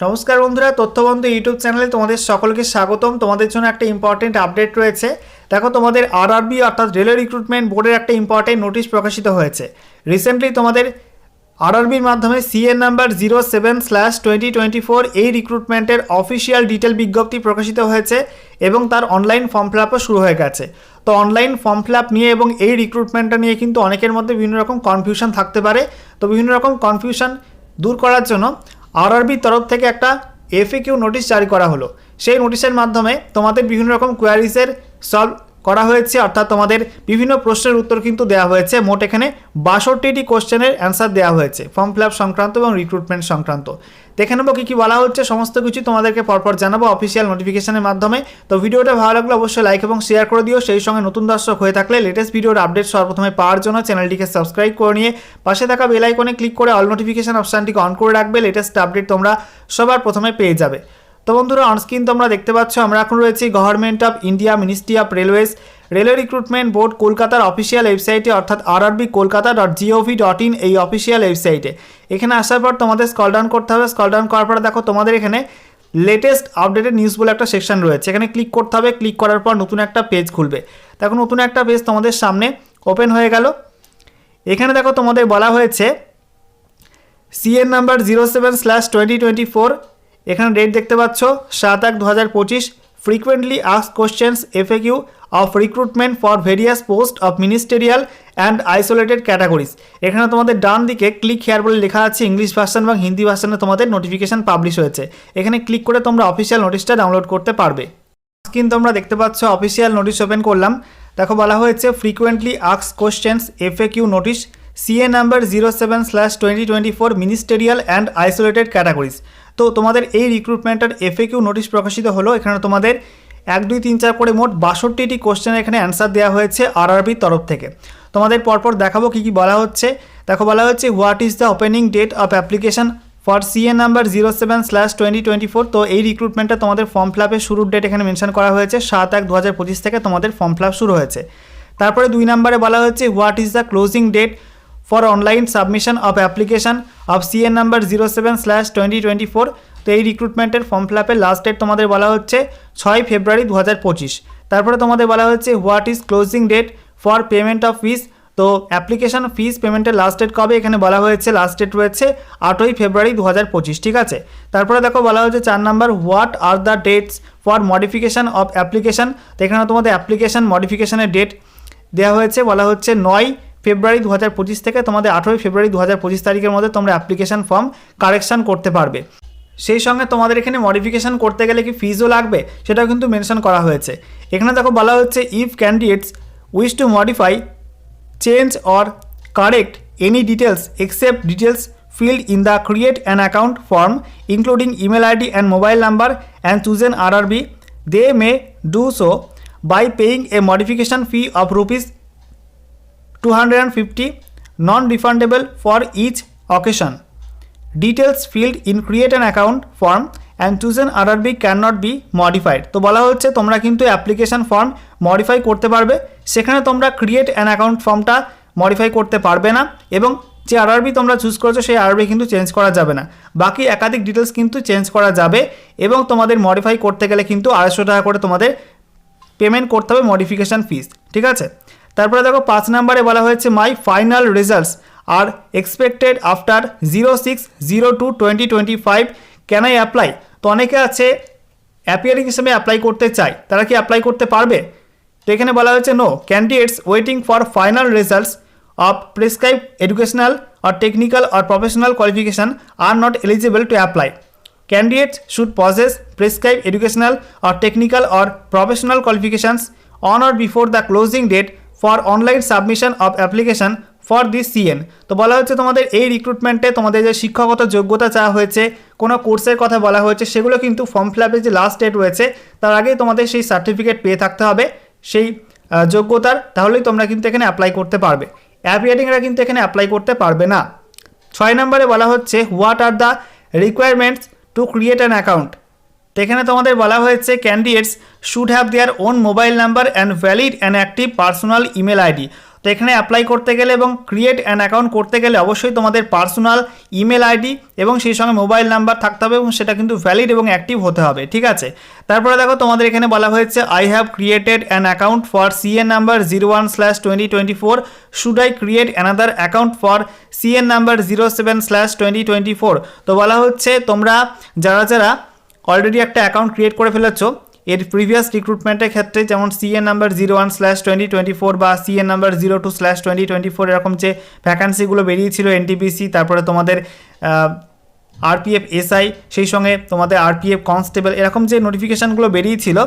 নমস্কার বন্ধুরা, তথ্যবন্ধু ইউটিউব চ্যানেলে তোমাদের সকলকে স্বাগতম। তোমাদের জন্য একটা ইম্পর্টেন্ট আপডেট রয়েছে। দেখো, তোমাদের আরআরবি অর্থাৎ রেলওয়ে রিক্রুটমেন্ট বোর্ডের একটা ইম্পর্টেন্ট নোটিশ প্রকাশিত হয়েছে। রিসেন্টলি তোমাদের আরআরবির মাধ্যমে CEN number zero seven slash twenty twenty four এই রিক্রুটমেন্টের অফিসিয়াল ডিটেল বিজ্ঞপ্তি প্রকাশিত হয়েছে এবং তার অনলাইন ফর্ম ফিল আপও শুরু হয়ে গেছে। তো অনলাইন ফর্ম ফিল আপ নিয়ে এবং এই রিক্রুটমেন্টটা নিয়ে কিন্তু অনেকের মধ্যে বিভিন্ন রকম কনফিউশন থাকতে পারে। তো বিভিন্ন রকম কনফিউশন দূর করার জন্য আরআরবির তরফ থেকে একটা এফএকিউ নোটিশ জারি করা হলো। সেই নোটিশের মাধ্যমে তোমাদের বিভিন্ন রকম কোয়ারিজের সলভ করা হয়েছে, অর্থাৎ তোমাদের বিভিন্ন প্রশ্নের উত্তর কিন্তু দেওয়া হয়েছে। মোট এখানে বাষট্টিটি কোশ্চেনের অ্যান্সার দেওয়া হয়েছে, ফর্ম ফিল সংক্রান্ত এবং রিক্রুটমেন্ট সংক্রান্ত। দেখে নেব কী কী বলা হচ্ছে, সমস্ত কিছু তোমাদেরকে পরপর জানাব অফিসিয়াল নোটিফিকেশনের মাধ্যমে। তো ভিডিওটা ভালো লাগলে অবশ্যই লাইক এবং শেয়ার করে দিও। সেই সঙ্গে নতুন দর্শক হয়ে থাকলে লেটেস্ট ভিডিওর আপডেট সর্বপ্রথমে পাওয়ার জন্য চ্যানেলটিকে সাবস্ক্রাইব করে নিয়ে পাশে থাকা বেল আইকনে ক্লিক করে অল নোটিফিকেশন অপশানটিকে অন করে রাখবে। লেটেস্ট আপডেট তোমরা সবার প্রথমে পেয়ে যাবে। তো বন্ধুরা অনস্ক্রিন তোমরা দেখতে পাচ্ছ, আমরা এখন রয়েছি government of India ministry of railways railway recruitment board কলকাতার অফিসিয়াল ওয়েবসাইটে অর্থাৎ RRB Kolkata dot GOV dot in এই অফিসিয়াল ওয়েবসাইটে এখানে আসার পর তোমাদের স্কল ডাউন করতে হবে। স্কল ডাউন করার পর দেখো, তোমাদের এখানে লেটেস্ট আপডেটেড নিউজ বলে একটা সেকশন রয়েছে। এখানে ক্লিক করতে হবে। ক্লিক করার পর নতুন একটা পেজ খুলবে। দেখো, নতুন একটা পেজ তোমাদের সামনে ওপেন হয়ে গেল। এখানে দেখো, তোমাদের বলা হয়েছে CEN number zero seven slash twenty twenty four এখানে ডেট দেখতে পাচ্ছ, সাত এক দু হাজার পঁচিশ frequently ask questions FA Q of recruitment for various post of ministerial and isolated categories এখানে তোমাদের ডান দিকে ক্লিক হেয়ার বলে লেখা আছে ইংলিশ ভার্সন এবং হিন্দি ভার্সনে তোমাদের নোটিফিকেশান পাবলিশ হয়েছে। এখানে ক্লিক করে তোমরা অফিসিয়াল নোটিশটা ডাউনলোড করতে পারবে। স্ক্রিন তোমরা দেখতে পাচ্ছ অফিসিয়াল নোটিশ ওপেন করলাম। দেখো, বলা হয়েছে frequently আক্স questions FA Q notice CA number zero seven slash twenty twenty four ministerial and isolated categories তো তোমাদের এই রিক্রুটমেন্টের এফএ কিউ নোটিশ প্রকাশিত হলো। এখানে তোমাদের এক, দুই, তিন, চার করে মোট বাষট্টিটি কোশ্চেনের এখানে অ্যান্সার দেওয়া হয়েছে আরআরবির তরফ থেকে। তোমাদের পরপর দেখাবো কী কী বলা হচ্ছে। দেখো, বলা হচ্ছে what is the opening date of application for CA number zero seven slash twenty twenty four তো এই রিক্রুটমেন্টটা তোমাদের ফর্ম ফিল আপের শুরুর ডেট এখানে মেনশন করা হয়েছে, সাত, এক দু হাজার পঁচিশ থেকে তোমাদের ফর্ম ফিল আপ শুরু হয়েছে। তারপরে দুই নম্বরে বলা হচ্ছে what is the closing date for online submission of application of CEN number zero seven slash twenty twenty four তো এই রিক্রুটমেন্টের ফর্ম ফিল আপের লাস্ট ডেট তোমাদের বলা হচ্ছে ছয় ফেব্রুয়ারি দু হাজার পঁচিশ। তারপরে তোমাদের বলা হচ্ছে what is closing date for payment of fees তো অ্যাপ্লিকেশন ফিস পেমেন্টের লাস্ট ডেট কবে? এখানে বলা হয়েছে লাস্ট ডেট রয়েছে আটই ফেব্রুয়ারি দু হাজার পঁচিশ, ঠিক আছে? তারপরে দেখো বলা হয়েছে চার number what are the dates for modification of application তো এখানে তোমাদের অ্যাপ্লিকেশান মডিফিকেশানের ডেট দেওয়া হয়েছে, বলা হচ্ছে নয় ফেব্রুয়ারি দু হাজার পঁচিশ থেকে তোমাদের আঠেরোই ফেব্রুয়ারি দু হাজার পঁচিশ তারিখের মধ্যে তোমরা অ্যাপ্লিকেশান ফর্ম কারেকশান করতে পারবে। সেই সঙ্গে তোমাদের এখানে মডিফিকেশান করতে গেলে কি ফিজও লাগবে? সেটাও কিন্তু মেনশন করা হয়েছে। এখানে দেখো বলা হচ্ছে if candidates wish to modify change or correct any details except details filled in the create an account form আর email they may do so by chosen a they fee of so paying a modification fee of rupees 250 non-refundable for each occasion. Details filled in create an account form and chosen RRB cannot be modified. তো বলা হচ্ছে তোমরা কিন্তু application form modify করতে পারবে। সেখানে তোমরা create an account ফর্মটা মডিফাই করতে পারবে না এবং যে আরআরবি তোমরা চুজ করেছ, সেই আরআরবি কিন্তু চেঞ্জ করা যাবে না। বাকি একাধিক ডিটেলস কিন্তু চেঞ্জ করা যাবে এবং তোমাদের মডিফাই করতে গেলে কিন্তু আড়াইশো টাকা করে তোমাদের পেমেন্ট করতে হবে মডিফিকেশান ফিস ঠিক আছে? তারপরে দেখো পাঁচ নাম্বারে বলা হয়েছে my final results are expected after zero six zero two twenty twenty five can apply তো অনেকে আছে অ্যাপিয়ারিং হিসেবে অ্যাপ্লাই করতে চাই তারা কি অ্যাপ্লাই করতে পারবে? তো এখানে বলা হয়েছে no candidates waiting for final results of prescribe educational or technical or professional qualification are not eligible to apply candidates should possess prescribe educational or technical or professional qualifications on or before the closing date for online submission of application for this CN. তো বলা হচ্ছে তোমাদের এই রিক্রুটমেন্টে তোমাদের যে শিক্ষাগত যোগ্যতা চাওয়া হয়েছে, কোনো কোর্সের কথা বলা হয়েছে, সেগুলো কিন্তু ফর্ম ফিল যে লাস্ট ডেট রয়েছে, তার আগেই তোমাদের সেই সার্টিফিকেট পেয়ে থাকতে হবে, সেই যোগ্যতার, তাহলেই তোমরা কিন্তু এখানে অ্যাপ্লাই করতে পারবে। অ্যাপিয়ারিংরা কিন্তু এখানে অ্যাপ্লাই করতে পারবে না। ছয় নম্বরে বলা হচ্ছে what are the requirements to create an account এখানে তোমাদের বলা হয়েছে candidates should have their own mobile number and valid and active personal email ID তো এখানে অ্যাপ্লাই করতে গেলে এবং ক্রিয়েট অ্যান অ্যাকাউন্ট করতে গেলে অবশ্যই তোমাদের পার্সোনাল ইমেল আইডি এবং সেই সঙ্গে মোবাইল নাম্বার থাকতে হবে এবং সেটা কিন্তু ভ্যালিড এবং অ্যাক্টিভ হতে হবে, ঠিক আছে? তারপরে দেখো তোমাদের এখানে বলা হয়েছে I have created an account for CN number zero one slash twenty twenty four should I create another account for CN number zero seven slash twenty twenty four তো বলা হচ্ছে তোমরা, যারা যারা অলরেডি একটা অ্যাকাউন্ট ক্রিয়েট করে ফেলেছো। এর প্রিভিয়াস রিক্রুটমেন্টের ক্ষেত্রে যেমন CN number zero one slash twenty twenty four বা CN number zero two slash twenty twenty four এরকম যে ভ্যাকান্সিগুলো বেরিয়েছিল এনটিপিসি তারপরে তোমাদের আরপিএফ এসআই সেই সঙ্গে তোমাদের আরপিএফ কনস্টেবল এরকম যে নোটিফিকেশানগুলো বেরিয়েছিল।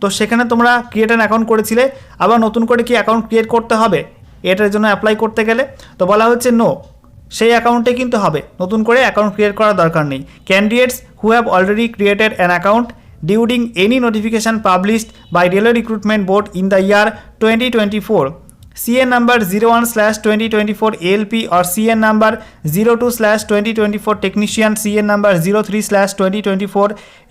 তো সেখানে তোমরা ক্রিয়েট অ্যান অ্যাকাউন্ট করেছিলে। আবার নতুন করে কি অ্যাকাউন্ট ক্রিয়েট করতে হবে? এটার জন্য অ্যাপ্লাই করতে গেলে। তো বলা হচ্ছে নো সেই অ্যাকাউন্টে কিন্তু হবে। নতুন করে অ্যাকাউন্ট ক্রিয়েট করার দরকার নেই। Candidates who have already created an account during any notification published by railway recruitment board in the year twenty twenty four CN number zero one slash twenty twenty four LP R CN number zero two slash twenty twenty four technician CN number zero three slash twenty twenty four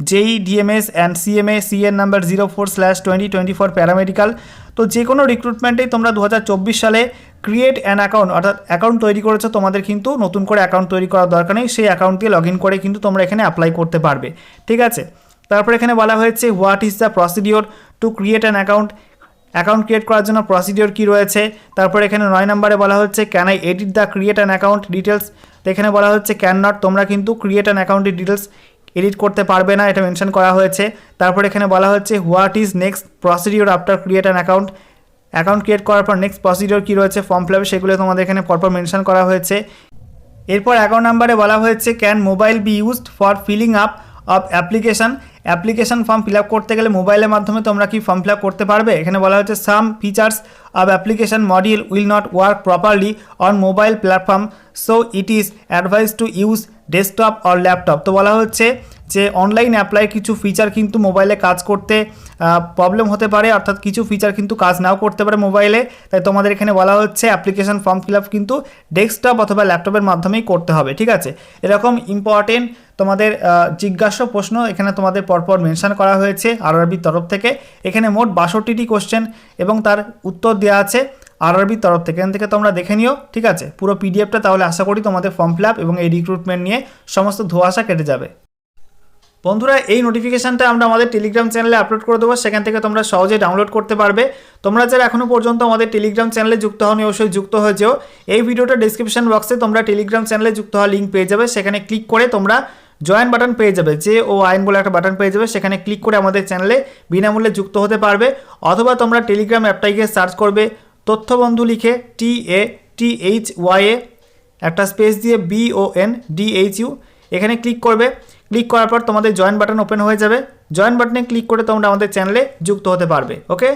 JE DMS and CMA CN number zero four slash twenty twenty four paramedical তো যে কোনো রিক্রুটমেন্টেই তোমরা দু হাজার চব্বিশ সালে create an account অর্থাৎ অ্যাকাউন্ট তৈরি করেছ, তোমাদের কিন্তু নতুন করে অ্যাকাউন্ট তৈরি করার দরকার নেই, সেই অ্যাকাউন্ট দিয়ে লগ ইন করে কিন্তু তোমরা এখানে অ্যাপ্লাই করতে পারবে, ঠিক আছে? তারপর এখানে বলা হয়েছে what is the procedure to create an account account create করার জন্য প্রসিডিওর কী রয়েছে? তারপর এখানে নয় নম্বরে বলা হচ্ছে can I edit the create an account details তো এখানে বলা হচ্ছে ক্যান নট তোমরা কিন্তু ক্রিয়েট অ্যান অ্যাকাউন্টের ডিটেলস এডিট করতে পারবে না, এটা মেনশন করা হয়েছে। তারপর এখানে বলা হচ্ছে what is next procedure after create an account account create করার পর নেক্সট প্রসিডিওর কী রয়েছে? ফর্ম ফিল সেগুলো তোমাদের এখানে পরপর মেনশন করা হয়েছে। এরপর অ্যাকাউন্ট নাম্বারে বলা হয়েছে can mobile be used for filling up of application application form fill up করতে গেলে মোবাইলের মাধ্যমে তোমরা কি ফর্ম ফিল আপ করতে পারবে? এখানে বলা হচ্ছে some features of application module will not work properly on mobile platform so it is advise to use desktop or laptop তো বলা হচ্ছে যে অনলাইন অ্যাপ্লাই কিছু ফিচার কিন্তু মোবাইলে কাজ করতে প্রবলেম হতে পারে, অর্থাৎ কিছু ফিচার কিন্তু কাজ নাও করতে পারে মোবাইলে তাই তোমাদের এখানে বলা হচ্ছে অ্যাপ্লিকেশন ফর্ম ফিল আপ কিন্তু ডেস্কটপ অথবা ল্যাপটপের মাধ্যমেই করতে হবে, ঠিক আছে? এরকম ইম্পর্টেন্ট তোমাদের জিজ্ঞাসা প্রশ্ন এখানে তোমাদের পরপর মেনশন করা হয়েছে আরআরবির তরফ থেকে। এখানে মোট বাষট্টিটি কোশ্চেন এবং তার উত্তর দেওয়া আছে আরআরবির তরফ থেকে। এখান থেকে তোমরা দেখে নিও, ঠিক আছে? পুরো পিডিএফটা তাহলে আশা করি তোমাদের ফর্ম ফিল আপ এবং এই রিক্রুটমেন্ট নিয়ে সমস্ত ধোয়াশা কেটে যাবে। বন্ধুরা, এই নোটিফিকেশানটা আমরা আমাদের টেলিগ্রাম চ্যানেলে আপলোড করে দেবো। সেখান থেকে তোমরা সহজে ডাউনলোড করতে পারবে। তোমরা যারা এখনও পর্যন্ত আমাদের টেলিগ্রাম চ্যানেলে যুক্ত হওনি, অবশ্যই যুক্ত হয়ে যেও এই ভিডিওটা ডিসক্রিপশন বক্সে তোমরা টেলিগ্রাম চ্যানেলে যুক্ত হওয়ার লিঙ্ক পেয়ে যাবে। সেখানে ক্লিক করে তোমরা জয়েন বাটন পেয়ে যাবে। যে ও আইন বলে একটা বাটন পেয়ে যাবে, সেখানে ক্লিক করে আমাদের চ্যানেলে বিনামূল্যে যুক্ত হতে পারবে। অথবা তোমরা টেলিগ্রাম অ্যাপটাই গিয়ে সার্চ করবে, তথ্যবন্ধু লিখে টি এ টি এইচ ওয়াই এ একটা স্পেস দিয়ে B O N D H U এখানে ক্লিক করবে। ক্লিক করার পর তোমাদের জয়েন বাটন ওপেন হয়ে যাবে। জয়েন বাটনে ক্লিক করে তোমরা আমাদের চ্যানেলে যুক্ত হতে পারবে ওকে